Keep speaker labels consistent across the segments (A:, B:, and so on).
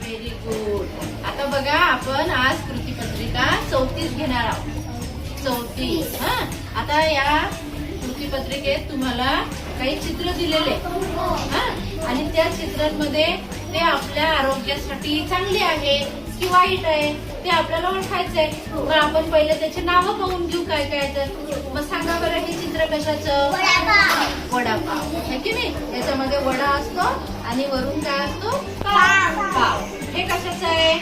A: Very good आता बघा आपण आज कृती पत्रिका चौतीस घेणार आहोत. चौतीस हा? आता या कृती पत्रिकेत तुम्हाला काही चित्र दिलेले. हा? आणि त्या चित्रांमध्ये ते आपल्या आरोग्यासाठी चांगले आहे. की वाईट आहे ते आपल्याला ओळखायचंय. मग आपण पहिले त्याचे नावं बघून घेऊ काय काय तर मग सांगा बरं हे चित्र कशाचं? वडापाव. है की नाही? याच्यामध्ये वडा असतो आणि वरून काय असतो? पाव. हे कशाचं आहे?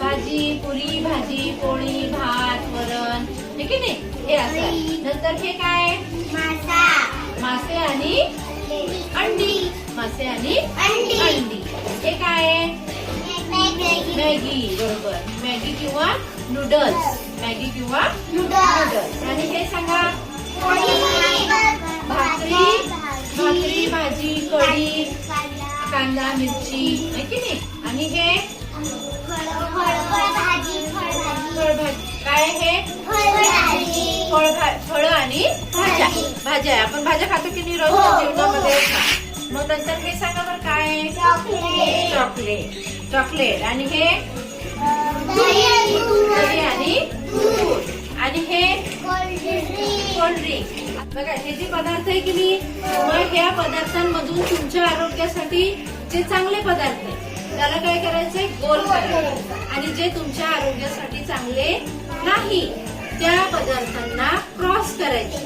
A: भाजी पुरी भाजी पोळी भात वरण. हे की नाही? हे असं. नंतर हे काय मासे. आणि अंडी. मासे आणि
B: अंडी.
A: अंडी. हे काय आहे? मॅगी. बरोबर. मॅगी किंवा नूडल्स. मॅगी किंवा नूडल्स. आणि हे सांगा. भाकरी भाकरी भाजी कढी कांदा मिरची की नाही? आणि हे? काय हे? फळ फळ आणि भाज्या. भाज्या. आपण भाज्या खातो की नाही रोज
B: हो, हो.
A: मग नंतर हे सांगा बरं चॉकलेट. चॉकलेट. आणि हे? दही आणि दूध. आणि हे? कोल्ड्रिंक बघा हे जे पदार्थ आहे की नाही मग ह्या पदार्थांमधून तुमच्या आरोग्यासाठी जे चांगले पदार्थ आहे त्याला काय करायचंय? गोल करायचं. आणि जे तुमच्या आरोग्यासाठी चांगले नाही त्या पदार्थांना क्रॉस करायचं.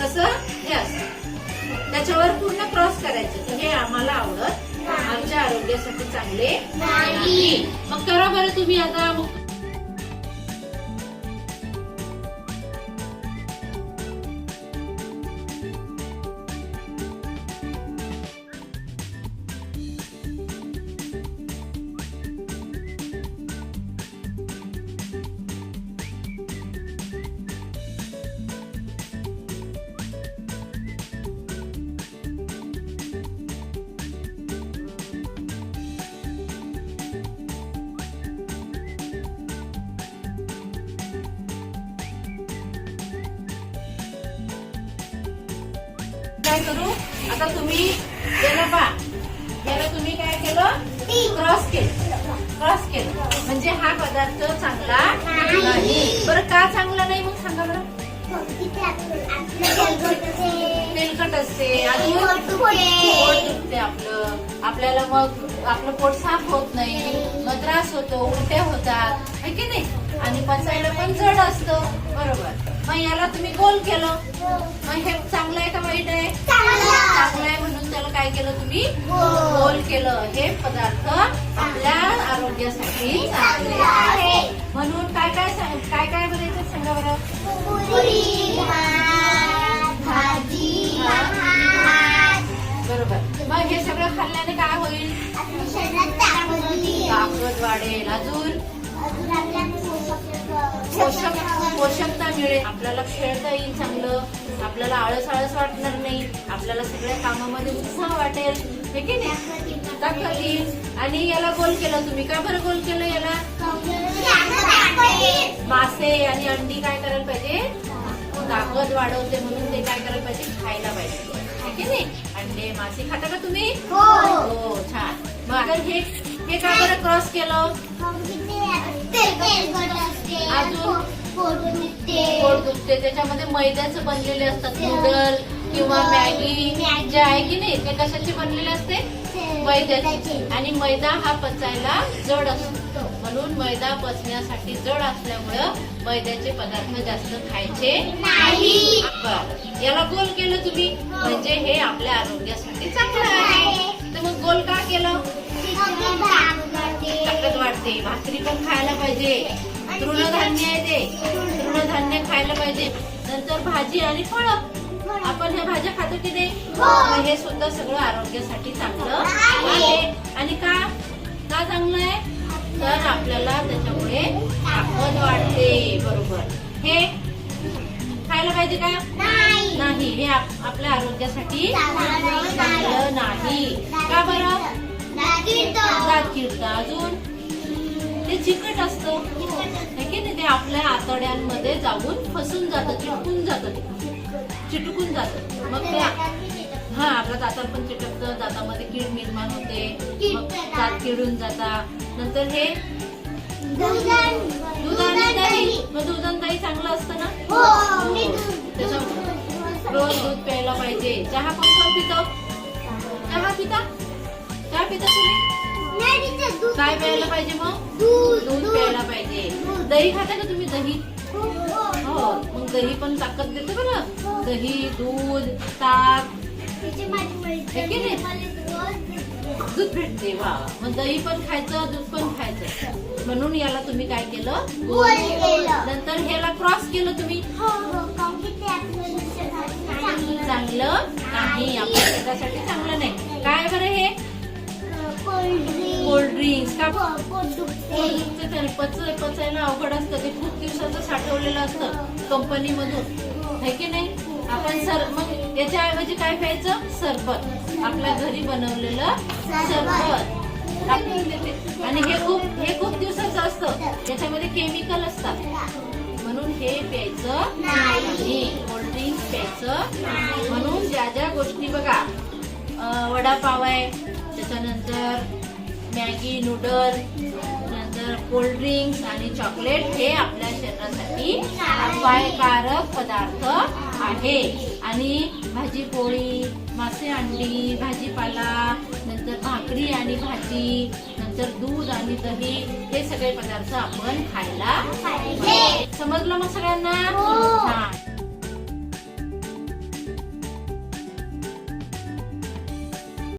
A: कसं? हे असं. त्याच्यावर पूर्ण क्रॉस करायचं. हे आम्हाला आवडत आमच्या आरोग्यासाठी चांगले नाही. मग करा बरं तुम्ही आता काय करू? आता तुम्ही याला पा याला तुम्ही काय केलं? क्रॉस केलं. क्रॉस केलं. म्हणजे हा पदार्थ चांगला
B: नाही.
A: बरं का चांगला नाही मग सांगा बरं. तेलकट असते. आणि दुखते आपलं. आपल्याला मग आपलं पोट साफ होत नाही. मग त्रास होतो उलट्या होतात. है की नाही? आणि पचायला पण जड असतं. बरोबर. मग याला तुम्ही गोल केलं. मग हे चांगलं आहे का वाईट आहे? चांगलं आहे. म्हणून त्याला काय केलं तुम्ही? गोल. केलं. हे पदार्थ आपल्या आरोग्यासाठी चांगले आहे. म्हणून काय काय काय काय बनायचं सांगा बरं? बरोबर. मग हे सगळं खाल्ल्याने काय होईल? ताकद वाढेल. अजून? पोषक पोषकता मिळेल. आपल्याला खेळता येईल चांगलं. आपल्याला आळस आळस वाटणार नाही. आपल्याला सगळ्या कामामध्ये उत्साह वाटेल. हे की नाही? ताकद येईल आणि याला गोल केलं. तुम्ही का बरं गोल केलं याला? मासे आणि अंडी काय करायला पाहिजे? ताकद वाढवते म्हणून ते काय करायला पाहिजे? खायला पाहिजे. है की नाही? अंडे मासे खाता का तुम्ही? हो. छान. मग हे हे का बरं क्रॉस केलं? पोट दुखते. त्याच्यामध्ये मैद्याचं बनलेले असतात. नूडल किंवा मॅगी. जे आहे की नाही ते कशाचे बनलेले असते? मैद्याचे. आणि मैदा हा पचायला जड असतो. म्हणून मैदा पचण्यासाठी जड असल्यामुळं मैद्याचे पदार्थ जास्त खायचे
B: नाही.
A: याला गोल केलं तुम्ही? म्हणजे हे आपल्या आरोग्यासाठी चांगलं आहे. तर मग गोल का केलं? ताकद वाढते. भाकरी पण खायला पाहिजे. तृणधान्य आहे ते. तृणधान्य खायला पाहिजे. नंतर भाजी आणि फळं. आपण ह्या भाज्या खातो की नाही? मग हे सुद्धा सगळं आरोग्यासाठी चांगलं आहे. आणि का? का चांगलं आहे? तर आपल्याला त्याच्यामुळे ताकद वाढते. बरोबर. हे खायला पाहिजे का? नाही. हे आप- आपल्या आरोग्यासाठी चांगलं नाही. का बरं? दात किडतं अजून? ते चिकट असतं. है की नाही ते आपल्या आतड्यांमध्ये जाऊन फसून जातं चिटकून जातं चिटकून जातं. मग ते हा आपल्या दातात पण चिटकतं. दातामध्ये कीड निर्माण होते. मग दात किडून जाता. नंतर हे दूध आणि दही मग दही चांगलं असतं ना? त्याच्यामुळे रोज दूध प्यायला पाहिजे. चहा कोण पितो. चहा पिता? चहा पिता तुम्ही? काय प्यायला पाहिजे मग? दूध प्यायला पाहिजे. दही खाता का तुम्ही दही? हो मग दही पण ताकद देते बरं. दही दूध ताक. दूध भेटते. वा. मग दही पण खायचं दूध पण खायचं. म्हणून याला तुम्ही काय केलं. नंतर ह्याला क्रॉस केलं तुम्ही. चांगलं नाही. आपल्या शरीरासाठी चांगलं नाही. काय बरं हे? कोल्ड ड्रिंक्स का कोल्ड्रिंकचं तरी पच पचायला अवघड असतं. ते खूप दिवसाचं साठवलेलं असतं कंपनी मधून है की नाही? आपण सर मग याच्याऐवजी काय प्यायचं? सरबत. आपल्या घरी बनवलेलं सरबत. आणि हे खूप हे खूप दिवसाचं असतं. त्याच्यामध्ये केमिकल असतात. म्हणून हे प्यायचं नाही. कोल्ड्रिंक्स प्यायचं म्हणून ज्या ज्या गोष्टी बघा वडापाव आहे त्याच्यानंतर मॅगी नूडल नंतर कोल्ड्रिंक्स आणि चॉकलेट हे आपल्या शरीरासाठी अपायकारक पदार्थ आहे. आणि भाजी पोळी मासे अंडी भाजीपाला नंतर भाकरी आणि भाजी नंतर दूध आणि दही हे सगळे पदार्थ आपण खायला समजलं मग सगळ्यांना. हा.